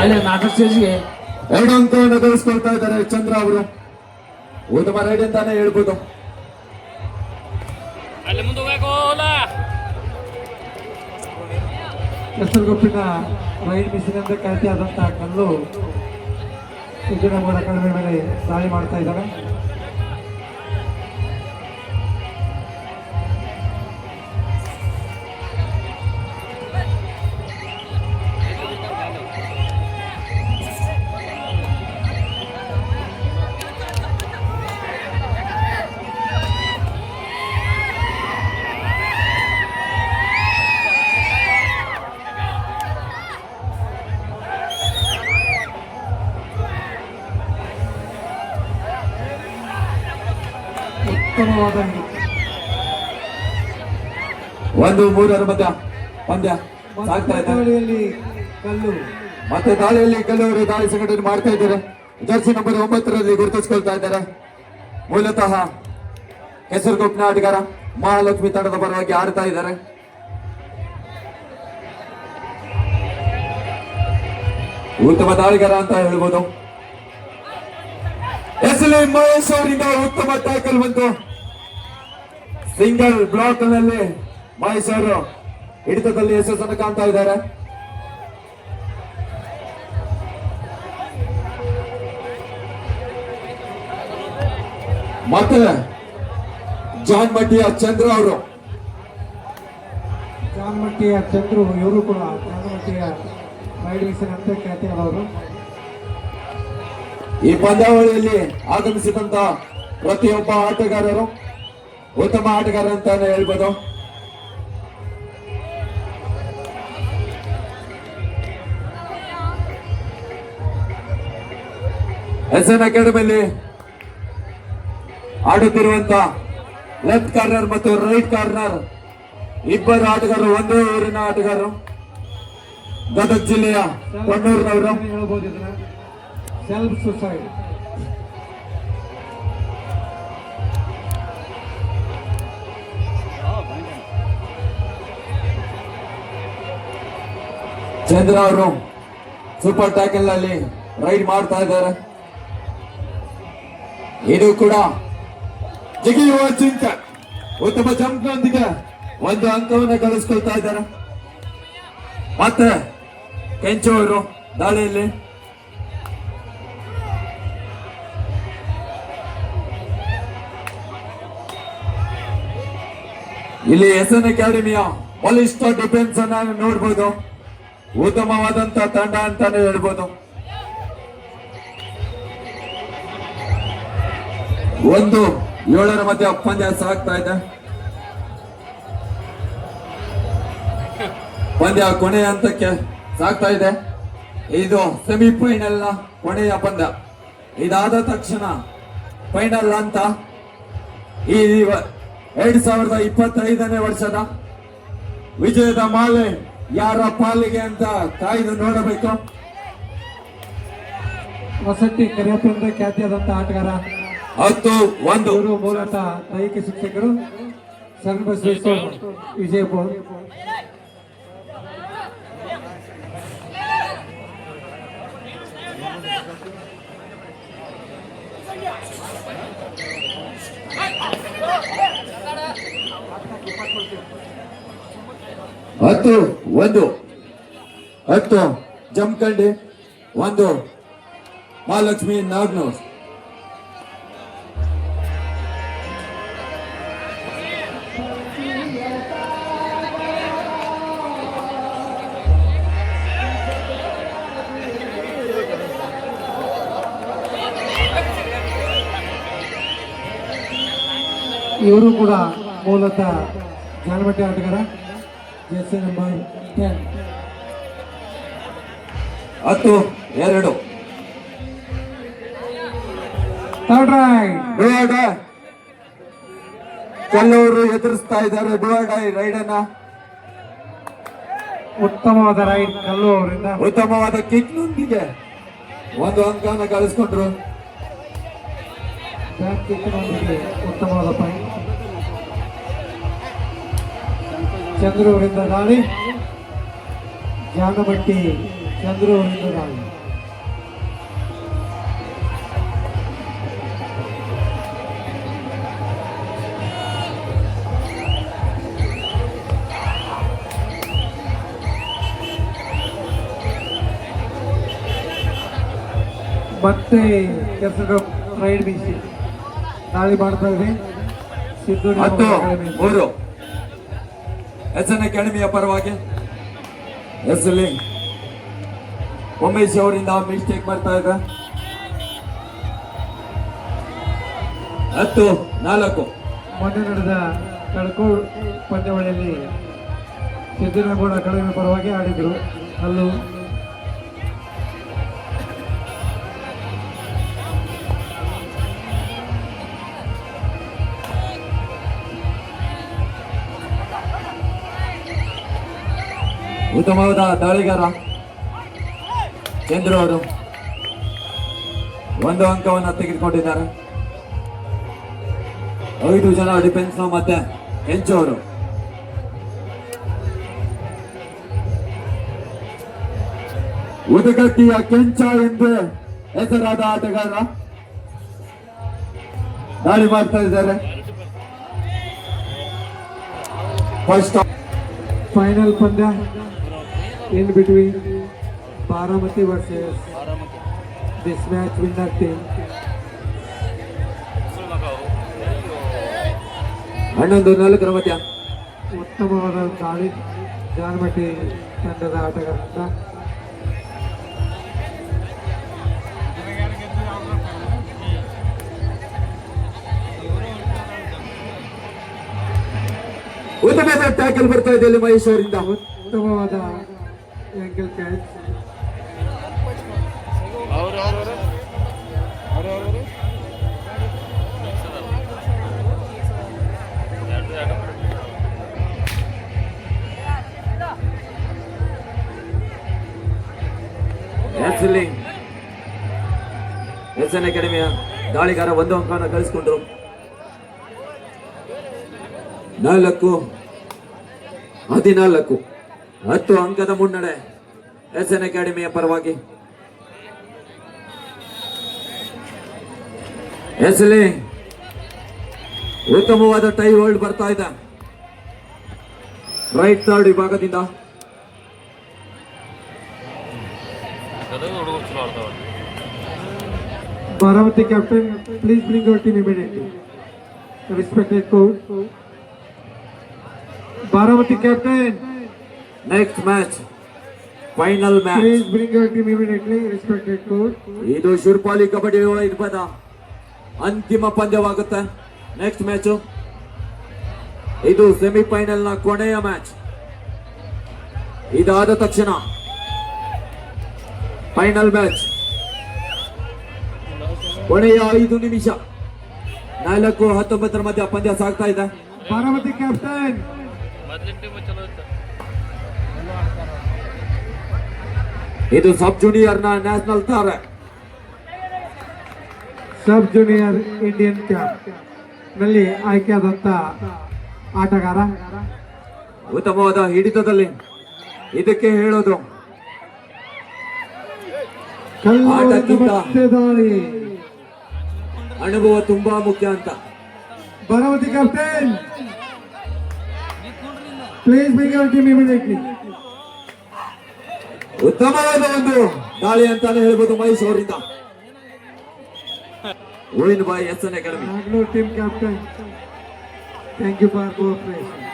ಅಲ್ಲಿ ನಾಲ್ಕು ಸ್ಟೇಜ್ಗೆ. ಎರಡು ಅಂಕವನ್ನು ಗಳಿಸ್ಕೊಳ್ತಾ ಇದ್ದಾರೆ ಚಂದ್ರ ಅವರು. ಉತ್ತಮ ರೈಡ್ ಅಂತಾನೆ ಹೇಳ್ಬೋದು. ಅಲ್ಲಿ ಮುಂದೆ ಹೋಗೋಲ್ಲ. ಹೆಸರುಗೊಪ್ಪಿನ ರೈಲ್ ಮಿಷನ್ ಅಂತ ಖ್ಯಾತಿಯಾದಂತಹ ಕಲ್ಲು ವಿಜಯನಗರ ಕಡಿಮೆ ಮೇಲೆ ದಾಳಿ ಮಾಡ್ತಾ ಇದ್ದಾರೆ ಉತ್ತಮವಾದ ಒಂದು ಮೂರರ ಮಧ್ಯ ಪಂದ್ಯ ದಾಳಿಯಲ್ಲಿ ಕಲ್ಲು. ಮತ್ತೆ ದಾಳಿಯಲ್ಲಿ ಕಲ್ಲುವರು ದಾಳಿ ಸಂಘಟನೆ ಮಾಡ್ತಾ ಇದ್ದಾರೆ. ಜರ್ಸಿ ನಂಬರ್ ಒಂಬತ್ತರಲ್ಲಿ ಗುರುತಿಸಿಕೊಳ್ತಾ ಇದ್ದಾರೆ. ಮೂಲತಃ ಹೆಸರು ಕೊಪ್ಪಿನ ಆಟಗಾರ ಮಹಾಲಕ್ಷ್ಮಿ ತಂಡದ ಪರವಾಗಿ ಆಡ್ತಾ ಇದ್ದಾರೆ. ಉತ್ತಮ ದಾಳಿಗಾರ ಅಂತ ಹೇಳ್ಬೋದು. ಎಸ್ ಎಲ್ ಮಹೇಶ್ ಅವರಿಂದ ಉತ್ತಮ ಟ್ಯಾಕಲ್ ಬಂತು. ಸಿಂಗಲ್ ಬ್ಲಾಕ್ನಲ್ಲಿ ಮೈಸೂರು ಹಿಡಿತದಲ್ಲಿ ಯಶಸ್ಸನ್ನು ಕಾಣ್ತಾ ಇದ್ದಾರೆ. ಮತ್ತೆ ಜಾನ್ ಮಟ್ಟಿಯ ಚಂದ್ರ ಅವರು. ಜಾನ್ ಮಟ್ಟಿಯ ಚಂದ್ರು ಇವರು ಕೂಡ ಜಾನ್ ಮಟ್ಟಿಯ ಅಂತ ಅವರು ಈ ಪಂದ್ಯಾವಳಿಯಲ್ಲಿ ಆಗಮಿಸಿದಂತ ಪ್ರತಿಯೊಬ್ಬ ಆಟಗಾರರು ಉತ್ತಮ ಆಟಗಾರ ಅಂತಾನೆ ಹೇಳ್ಬೋದು. ಎಸ್ ಎನ್ ಅಕಾಡೆಮಿಯಲ್ಲಿ ಆಡುತ್ತಿರುವಂತ ಲೆಫ್ಟ್ ಕಾರ್ನರ್ ಮತ್ತು ರೈಟ್ ಕಾರ್ನರ್ ಇಬ್ಬರು ಆಟಗಾರರು, ಒಂದೇ ಊರಿನ ಆಟಗಾರರು. ಗದಗ ಜಿಲ್ಲೆಯ ಕೊಣ್ಣೂರಿನವರು. ಚಂದ್ರ ಅವರು ಸೂಪರ್ ಟ್ಯಾಕಲ್ನಲ್ಲಿ ರೈಡ್ ಮಾಡ್ತಾ ಇದ್ದಾರೆ. ಇದು ಕೂಡ ಜಿಗಿಯುವ ಚಿಂತ. ಉತ್ತಮ ಜಂಪ್ ನೊಂದಿಗೆ ಒಂದು ಅಂಕವನ್ನು ಗಳಿಸ್ಕೊಳ್ತಾ ಇದ್ದಾರೆ. ಮತ್ತೆ ಕೆಂಚು ಅವರು ದಾಳಿಯಲ್ಲಿ. ಇಲ್ಲಿ ಎಸ್ ಎನ್ ಅಕಾಡೆಮಿಯ ಬಲಿಷ್ಠ ಡಿಫೆನ್ಸ್ ಅನ್ನ ನೋಡ್ಬೋದು. ಉತ್ತಮವಾದಂತ ತಂಡ ಅಂತಾನೆ ಹೇಳ್ಬೋದು. ಒಂದು ಏಳರ ಮಧ್ಯೆ ಪಂದ್ಯ ಸಾಗ್ತಾ ಇದೆ. ಪಂದ್ಯ ಕೊನೆಯ ಹಂತಕ್ಕೆ ಸಾಗ್ತಾ ಇದೆ. ಇದು ಸೆಮಿಫೈನಲ್ನ ಕೊನೆಯ ಪಂದ್ಯ. ಇದಾದ ತಕ್ಷಣ ಫೈನಲ್ ಅಂತ ಈ ಎರಡ್ ಸಾವಿರದ ಇಪ್ಪತ್ತೈದನೇ ವರ್ಷದ ವಿಜಯದ ಮಾಲೆ ಯಾರ ಪಾಲಿಗೆ ಅಂತ ಕಾಯ್ದು ನೋಡಬೇಕು. ವಸತಿ ಕರಿಯಪ್ಪ ಖ್ಯಾತಿಯಾದಂತಹ ಆಟಗಾರ. ಹತ್ತು ಒಂದು. ಇವರು ಮೂಲತಃ ದೈಹಿಕ ಶಿಕ್ಷಕರು. ಬಸವೇಶ್ವರ ವಿಜಯಪುರ ಹತ್ತು ಒಂದು. ಹತ್ತು. ಜಮಖಂಡಿ ಒಂದು. ಮಹಾಲಕ್ಷ್ಮಿ ನಾಗ್ನೂರ್. ಇವರು ಕೂಡ ಮೂಲತಃ ಜಾನಮಟ್ಟಿ ಆಟಗಾರ. ಜೆರ್ಸಿ ನಂಬರ್ ಟೆನ್ ಹತ್ತು ಎರಡು. ಥರ್ಡ್ ರೈಡ್ ಡುವಾಡ. ಕೆಲವರು ಎದುರಿಸ್ತಾ ಇದ್ದಾರೆ. ಡುವಾಡ ರೈಡನ್ನ ಉತ್ತಮವಾದ ರೈಡ್ ಕಲ್ಲು ಅವರಿಂದ ಉತ್ತಮವಾದ ಕಿಕ್ನೊಂದಿಗೆ ಒಂದು ಅಂಕನ ಗಳಿಸ್ಕೊಂಡ್ರು. ಬ್ಯಾಕ್ ಉತ್ತಮವಾದ ಪಾಯಿಂಟ್ ಚಂದ್ರು ಅವರಿಂದ ದಾಳಿ ಜಾನಮಟ್ಟಿ ಚಂದ್ರು ಅವರಿಂದ ದಾಳಿ ಮತ್ತೆ ಕೆಲಸದ ರೈಡ್ ಬೀಸಿ. ದಾಳಿ ಮಾಡ್ತಾ ಇದೆ. ಸಿದ್ದು. ಮೂರು. ಎಸ್ ಎನ್ ಅಕಾಡೆಮಿಯ ಪರವಾಗಿ ಎಸ್ ಎಲ್ ಉಮೇಶ್ ಅವರಿಂದ ಮಿಸ್ಟೇಕ್ ಬರ್ತಾ ಇದೆ. ಹತ್ತು, ನಾಲ್ಕು. ಮೊನ್ನೆ ನಡೆದ ಕಳ್ಕೋ ಪಂದ್ಯಾವಳಿಯಲ್ಲಿ ಸಿದ್ದನಗೌಡ ಅಕಾಡೆಮಿ ಪರವಾಗಿ ಆಡಿದ್ರು. ಅಲ್ಲೂ ಉತ್ತಮವಾದ ದಾಳಿಗಾರ ಚಂದ್ರು ಅವರು. ಒಂದು ಅಂಕವನ್ನು ತೆಗೆದುಕೊಂಡಿದ್ದಾರೆ. ಐದು ಜನ ಡಿಫೆನ್ಸ್ ಮತ್ತೆ ಹೆಂಚು ಅವರು. ಉದಗಟ್ಟಿಯ ಕೆಂಚ ಎಂದು ಹೆಸರಾದ ಆಟಗಾರ ದಾಳಿ ಮಾಡ್ತಾ ಇದ್ದಾರೆ. ಫಸ್ಟ್ ಫೈನಲ್ ಪಂದ್ಯ. In between Baramati versus this match winner team ಹನ್ನೊಂದು ನಾಲ್ಕರ ಮಧ್ಯ ಉತ್ತಮವಾದ ದಾಳಿ ಜಾನಮಟ್ಟಿ ತಂಡದ ಆಟಗಾರರಿಂದ. ಉತ್ತಮವಾದ ಟ್ಯಾಕಲ್ ಬರ್ತಾ ಇದೆ ಇಲ್ಲಿ ಮಹೇಶ್ ಅವರಿಂದ ಉತ್ತಮವಾದ ಕ್ಯಾಚ್ ಅಕಾಡೆಮಿಯ ದಾಳಿಗಾರ ಒಂದು ಅಂಕವನ್ನು ಗಳಿಸಿಕೊಂಡ್ರು. ನಾಲ್ಕು ಹದಿನಾಲ್ಕು. ಹತ್ತು ಅಂಕದ ಮುನ್ನಡೆ ಎಸ್ ಎನ್ ಅಕಾಡೆಮಿಯ ಪರವಾಗಿ. ಎಸ್ಲಿ ಉತ್ತಮವಾದ ಟೈ ಹೋಲ್ಡ್ ಬರ್ತಾ ಇದೆ. ರೈಟ್ ಥರ್ಡ್ ವಿಭಾಗದಿಂದ. Baramati captain please bring our team immediately respected coach Baramati captain next match final match bring our team immediately respected coach ಇದು ಶಿರ್ಪಾಲಿ ಕಬಡ್ಡಿ ಇರ್ಬೋದ ಅಂತಿಮ ಪಂದ್ಯವಾಗುತ್ತೆ. ನೆಕ್ಸ್ಟ್ ಮ್ಯಾಚ್ ಇದು ಸೆಮಿಫೈನಲ್ನ ಕೊನೆಯ ಮ್ಯಾಚ್ ಇದಾದ ತಕ್ಷಣ ಫೈನಲ್ ಮ್ಯಾಚ್ ಕೊನೆಯ ಐದು ನಿಮಿಷ. ನಾಲ್ಕು ಹತ್ತೊಂಬತ್ತರ ಮಧ್ಯ ಪಂದ್ಯ ಸಾಗ್ತಾ ಇದೆ. ಬಾರಾಮತಿ ಕ್ಯಾಪ್ಟನ್ ಮೊದ್ಲಿನ ಟೀಮ್ ಚಲೋ ಇತ್ತು. ಇದು ಸಬ್ ಜೂನಿಯರ್ನ ನ್ಯಾಷನಲ್ ತಾರೆ ಸಬ್ ಜೂನಿಯರ್ ಇಂಡಿಯನ್ ಕ್ಯಾಪ್ನಲ್ಲಿ ಆಯ್ಕೆಯಾದಂತ ಆಟಗಾರ. ಉತ್ತಮವಾದ ಹಿಡಿತದಲ್ಲಿ ಇದಕ್ಕೆ ಹೇಳೋದು. ಆಟಕ್ಕಿಂತ- ಅನುಭವ ತುಂಬಾ ಮುಖ್ಯ ಅಂತ. Bhagavati captain. Please bring team immediately ಉತ್ತಮವಾದ ಒಂದು ದಾಳಿ ಅಂತಾನೆ ಹೇಳ್ಬೋದು ಮಹೇಶ್ ಅವರಿಂದ win by S N academy team captain. Thank you for cooperation.